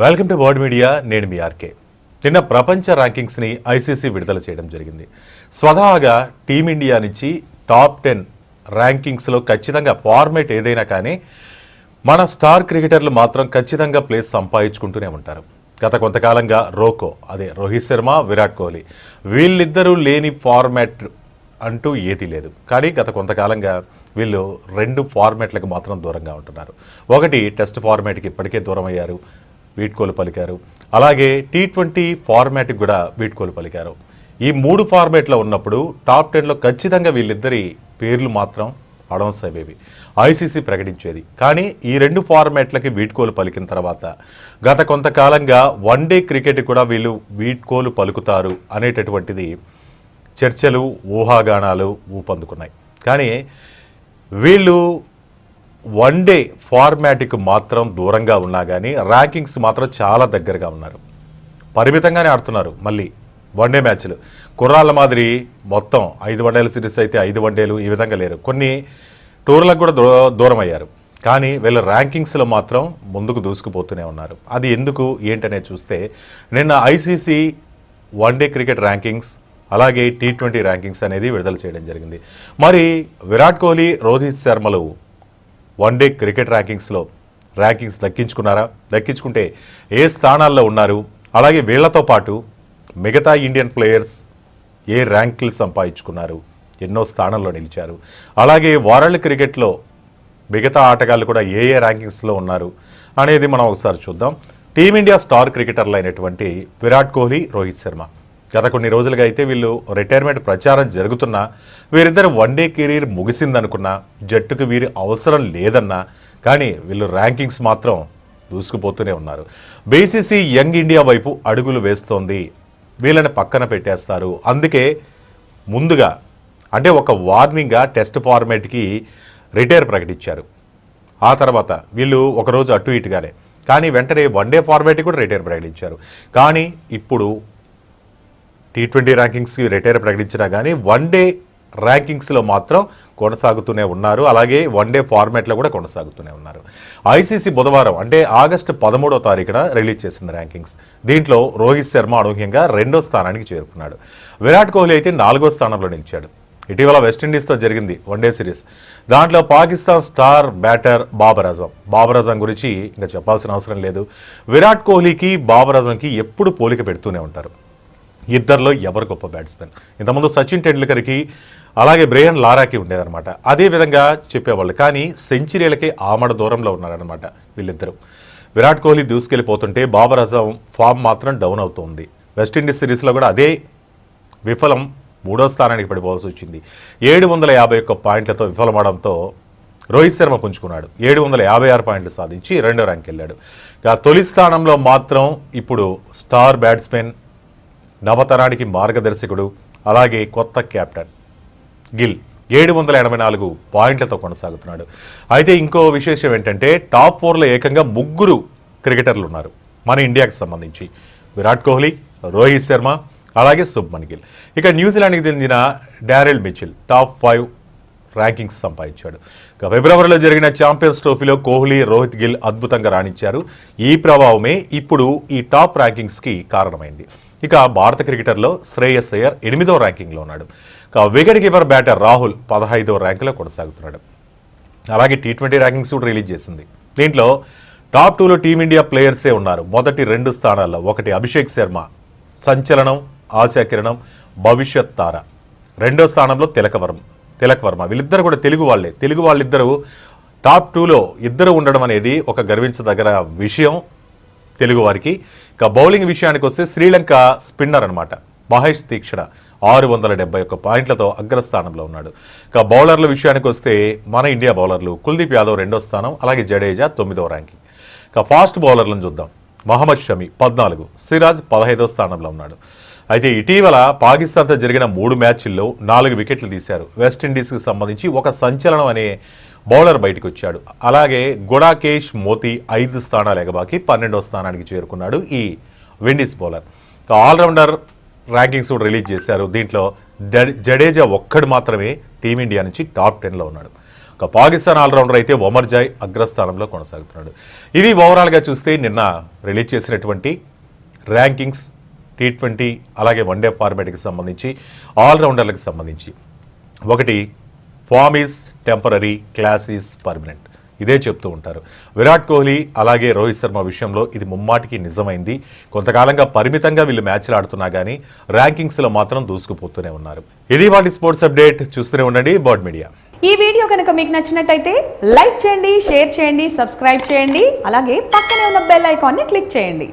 Welcome to word media నేను మీ RK. నిన్న ప్రపంచ ర్యాంకింగ్స్ని ఐసీసీ విడుదల చేయడం జరిగింది. స్వతహాగా టీమిండియా నుంచి టాప్ టెన్ ర్యాంకింగ్స్లో ఖచ్చితంగా ఫార్మేట్ ఏదైనా కానీ మన స్టార్ క్రికెటర్లు మాత్రం ఖచ్చితంగా ప్లేస్ సంపాదించుకుంటూనే ఉంటారు. గత కొంతకాలంగా రోకో అదే రోహిత్ శర్మ విరాట్ కోహ్లీ వీళ్ళిద్దరూ లేని ఫార్మాట్ అంటూ ఏదీ లేదు. కానీ గత కొంతకాలంగా వీళ్ళు రెండు ఫార్మాట్లకు మాత్రం దూరంగా ఉంటున్నారు. ఒకటి టెస్ట్ ఫార్మాట్కి ఇప్పటికే దూరం అయ్యారు వీడ్కోలు పలికారు. అలాగే టీ ట్వంటీ ఫార్మాట్కి కూడా వీడ్కోలు పలికారు. ఈ మూడు ఫార్మాట్లో ఉన్నప్పుడు టాప్ టెన్లో ఖచ్చితంగా వీళ్ళిద్దరి పేర్లు మాత్రం అనౌన్స్ అయ్యేవి ఐసీసీ ప్రకటించేది. కానీ ఈ రెండు ఫార్మాట్లకి వీడ్కోలు పలికిన తర్వాత గత కొంతకాలంగా వన్ డే క్రికెట్ కూడా వీళ్ళు వీడ్కోలు పలుకుతారు అనేటటువంటిది చర్చలు ఊహాగానాలు ఊపందుకున్నాయి. కానీ వీళ్ళు వన్ డే ఫార్మాట్కి మాత్రం దూరంగా ఉన్నా కానీ ర్యాంకింగ్స్ మాత్రం చాలా దగ్గరగా ఉన్నారు. పరిమితంగానే ఆడుతున్నారు మళ్ళీ వన్డే మ్యాచ్లు. కుర్రాళ్ళ మాదిరి మొత్తం ఐదు వన్డేల సిరీస్ అయితే ఐదు వన్డేలు ఈ విధంగా లేరు. కొన్ని టూర్లకు కూడా దూ దూరం అయ్యారు. కానీ వీళ్ళ ర్యాంకింగ్స్లో మాత్రం ముందుకు దూసుకుపోతూనే ఉన్నారు. అది ఎందుకు ఏంటనే చూస్తే నిన్న ICC one day cricket rankings అలాగే టీ ట్వంటీ ర్యాంకింగ్స్ అనేది విడుదల చేయడం జరిగింది. మరి విరాట్ కోహ్లీ రోహిత్ శర్మలు వన్డే క్రికెట్ ర్యాంకింగ్స్లో ర్యాంకింగ్స్ దక్కించుకున్నారా? దక్కించుకుంటే ఏ స్థానాల్లో ఉన్నారు? అలాగే వీళ్ళతో పాటు మిగతా ఇండియన్ ప్లేయర్స్ ఏ ర్యాంకులు సంపాదించుకున్నారు? ఎన్నో స్థానంలో నిలిచారు. అలాగే వరల్డ్ క్రికెట్లో మిగతా ఆటగాళ్ళు కూడా ఏ ఏ ర్యాంకింగ్స్లో ఉన్నారు అనేది మనం ఒకసారి చూద్దాం. టీమిండియా స్టార్ క్రికెటర్లు అయినటువంటి విరాట్ కోహ్లీ రోహిత్ శర్మ. గత కొన్ని రోజులుగా అయితే వీళ్ళు రిటైర్మెంట్ ప్రచారం జరుగుతున్నా వీరిద్దరు వన్డే కెరీర్ ముగిసిందనుకున్నా జట్టుకు వీరి అవసరం లేదన్నా కానీ వీళ్ళు ర్యాంకింగ్స్ మాత్రం దూసుకుపోతూనే ఉన్నారు. బీసీసీ యంగ్ ఇండియా వైపు అడుగులు వేస్తోంది. వీళ్ళని పక్కన పెట్టేస్తారు. అందుకే ముందుగా అంటే ఒక వార్నింగ్గా టెస్ట్ ఫార్మేట్కి రిటైర్ ప్రకటించారు. ఆ తర్వాత వీళ్ళు ఒకరోజు అటు ఇటుగానే కానీ వెంటనే వన్డే ఫార్మేట్కి కూడా రిటైర్ ప్రకటించారు. కానీ ఇప్పుడు టీ ట్వంటీ ర్యాంకింగ్స్కి రిటైర్ ప్రకటించినా కానీ వన్ డే ర్యాంకింగ్స్లో మాత్రం కొనసాగుతూనే ఉన్నారు. అలాగే వన్ డే ఫార్మాట్లో కూడా కొనసాగుతూనే ఉన్నారు. ఐసీసీ బుధవారం అంటే ఆగస్టు పదమూడో తారీఖున రిలీజ్ చేసింది ర్యాంకింగ్స్ దీంట్లో రోహిత్ శర్మ అనూహ్యంగా రెండో స్థానానికి చేరుకున్నాడు. విరాట్ కోహ్లీ అయితే నాలుగో స్థానంలో నిలిచాడు. ఇటీవల వెస్టిండీస్తో జరిగింది వన్డే సిరీస్ దాంట్లో పాకిస్తాన్ స్టార్ బ్యాటర్ బాబర్ అజం. బాబర్ అజం గురించి ఇంకా చెప్పాల్సిన అవసరం లేదు. విరాట్ కోహ్లీకి బాబర్ అజంకి ఎప్పుడు పోలిక పెడుతూనే ఉంటారు. ఇద్దరిలో ఎవరు గొప్ప బ్యాట్స్మెన్? ఇంతకుముందు సచిన్ టెండూల్కర్కి అలాగే బ్రేయన్ లారాకి ఉండేదన్నమాట. అదే విధంగా చెప్పేవాళ్ళు. కానీ సెంచరీలకి ఆమడ దూరంలో ఉన్నారనమాట వీళ్ళిద్దరూ. విరాట్ కోహ్లీ దూసుకెళ్ళిపోతుంటే బాబర్ అజం ఫామ్ మాత్రం డౌన్ అవుతుంది. వెస్టిండీస్ సిరీస్లో కూడా అదే విఫలం మూడో స్థానానికి పడిపోవాల్సి వచ్చింది. ఏడు వందల యాభై ఒక్క పాయింట్లతో విఫలమవడంతో రోహిత్ శర్మ పుంజుకున్నాడు. ఏడు వందల యాభై ఆరు పాయింట్లు సాధించి రెండో ర్యాంక్ వెళ్ళాడు ఇక తొలి స్థానంలో మాత్రం ఇప్పుడు స్టార్ బ్యాట్స్మెన్ నవతరానికి మార్గదర్శకుడు అలాగే కొత్త కెప్టెన్. గిల్ ఏడు వందల ఎనభై నాలుగు పాయింట్లతో కొనసాగుతున్నాడు. అయితే ఇంకో విశేషం ఏంటంటే టాప్ ఫోర్లో ఏకంగా ముగ్గురు క్రికెటర్లు ఉన్నారు మన ఇండియాకి సంబంధించి. విరాట్ కోహ్లీ రోహిత్ శర్మ అలాగే శుభ్మన్ గిల్. ఇక న్యూజిలాండ్కి చెందిన Daryl Mitchell top five rankings సంపాదించాడు. ఇక ఫిబ్రవరిలో జరిగిన ఛాంపియన్స్ ట్రోఫీలో కోహ్లీ రోహిత్ గిల్ అద్భుతంగా రాణించారు. ఈ ప్రభావమే ఇప్పుడు ఈ టాప్ ర్యాంకింగ్స్కి కారణమైంది. ఇక భారత క్రికెటర్లో శ్రేయస్ అయ్యర్ ఎనిమిదో ర్యాంకింగ్లో ఉన్నాడు. ఇక వికెట్ కీపర్ బ్యాటర్ రాహుల్ పదహైదో ర్యాంకులో కొనసాగుతున్నాడు. అలాగే టీ ట్వంటీ ర్యాంకింగ్స్ కూడా రిలీజ్ చేసింది. దీంట్లో టాప్ టూలో టీమిండియా ప్లేయర్సే ఉన్నారు. మొదటి రెండు స్థానాల్లో ఒకటి అభిషేక్ శర్మ సంచలనం ఆశాకిరణం భవిష్యత్ తార. రెండో స్థానంలో తిలక తిలకవర్మ వర్మ. వీళ్ళిద్దరు కూడా తెలుగు వాళ్ళే. తెలుగు వాళ్ళిద్దరూ టాప్ టూలో ఇద్దరు ఉండడం అనేది ఒక గర్వించదగిన విషయం. తెలుగు వారికి ఇక బౌలింగ్ విషయానికి వస్తే శ్రీలంక స్పిన్నర్ అనమాట మహేష్ తీక్షణ ఆరు వందల డెబ్బై ఒక్క పాయింట్లతో అగ్రస్థానంలో ఉన్నాడు. ఇక బౌలర్ల విషయానికి వస్తే మన ఇండియా బౌలర్లు కుల్దీప్ యాదవ్ రెండో స్థానం అలాగే జడేజా తొమ్మిదో ర్యాంకింగ్. ఇక ఫాస్ట్ బౌలర్లను చూద్దాం. మహమ్మద్ షమి పద్నాలుగు సిరాజ్ పదహైదో స్థానంలో ఉన్నాడు. అయితే ఇటీవల పాకిస్తాన్తో జరిగిన మూడు మ్యాచ్ల్లో నాలుగు వికెట్లు తీశారు. వెస్టిండీస్కి సంబంధించి ఒక సంచలనం అనే బౌలర్ బయటకు వచ్చాడు. అలాగే గుడాకేష్ మోతీ ఐదు స్థానాలు ఎగబాకి పన్నెండో స్థానానికి చేరుకున్నాడు ఈ విండీస్ బౌలర్. ఆల్రౌండర్ ర్యాంకింగ్స్ కూడా రిలీజ్ చేశారు. దీంట్లో జడేజా ఒక్కడు మాత్రమే టీమిండియా నుంచి టాప్ టెన్లో ఉన్నాడు. ఒక పాకిస్తాన్ ఆల్రౌండర్ అయితే ఒమర్ జాయ్ అగ్రస్థానంలో కొనసాగుతున్నాడు. ఇవి ఓవరాల్గా చూస్తే నిన్న రిలీజ్ చేసినటువంటి ర్యాంకింగ్స్ టీ ట్వంటీ అలాగే వన్డే ఫార్మాట్కి సంబంధించి ఆల్రౌండర్లకు సంబంధించి. ఒకటి form is temporary class is permanent. ఇదే చెప్తూ ఉంటారు. విరాట్ కోహ్లీ అలాగే రోహిత్ శర్మ విషయంలో ఇది ముమ్మాటికి నిజమైంది. కొంతకాలంగా పరిమితంగా వీళ్ళు మ్యాచ్లు ఆడుతున్నా కానీ ర్యాంకింగ్స్లో మాత్రం దూసుకుపోతూనే ఉన్నారు. ఇది వాటి స్పోర్ట్స్ అప్డేట్. చూస్తూనే ఉండండి బర్డ్ మీడియా. ఈ వీడియో కనుక మీకు నచ్చినట్టయితే లైక్ చేయండి షేర్ చేయండి సబ్స్క్రైబ్ చేయండి అలాగే పక్కనే ఉన్న బెల్ ఐకాన్ని క్లిక్ చేయండి.